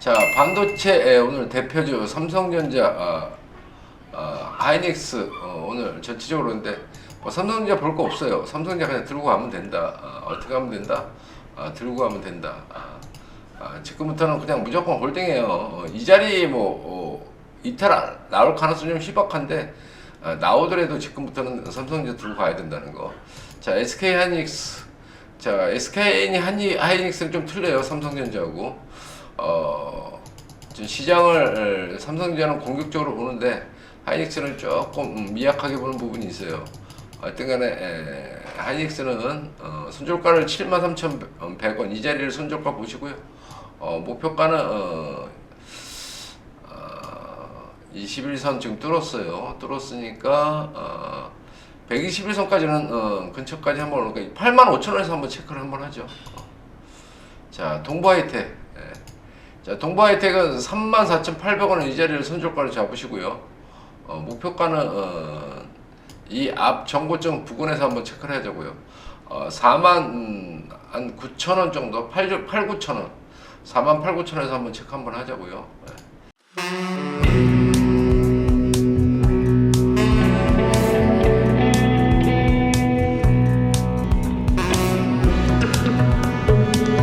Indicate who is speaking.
Speaker 1: 자 반도체 에, 오늘 대표주 삼성전자 아, 아, 하이닉스 어, 오늘 전체적으로 근데 뭐 삼성전자 볼 거 없어요. 삼성전자 그냥 들고 가면 된다. 아, 어떻게 하면 된다? 아, 들고 가면 된다. 아, 아, 지금부터는 그냥 무조건 홀딩해요. 어, 이 자리 뭐 어, 이탈 안- 나올 가능성이 좀 희박한데 아, 나오더라도 지금부터는 삼성전자 들고 가야 된다는 거. 자 SK 하이닉스 자 SK 하이 하이닉스는 좀 틀려요. 삼성전자하고 어, 시장을 에, 삼성전자는 공격적으로 보는데 하이닉스는 조금 음, 미약하게 보는 부분이 있어요. 하여튼간에 에, 하이닉스는 어, 손절가를 73,100원 이 자리를 손절가 보시고요. 어, 목표가는 어, 어, 21선 지금 뚫었어요. 뚫었으니까 어, 121선까지는 어, 근처까지 한번 오니까 85,000원에서 한번 체크를 한번 하죠. 어. 자 동부하이텍 예. 자 동부 하이텍은 34,800원은 이 자리를 선저가를 잡으시고요. 어, 목표가는 어, 이앞 정고점 부근에서 한번 체크를 해야되고요. 어, 4만 음, 한 9천 원 정도, 8, 8 9천 원, 4만 8 9천 원에서 한번 체크 한번 하자고요. 예.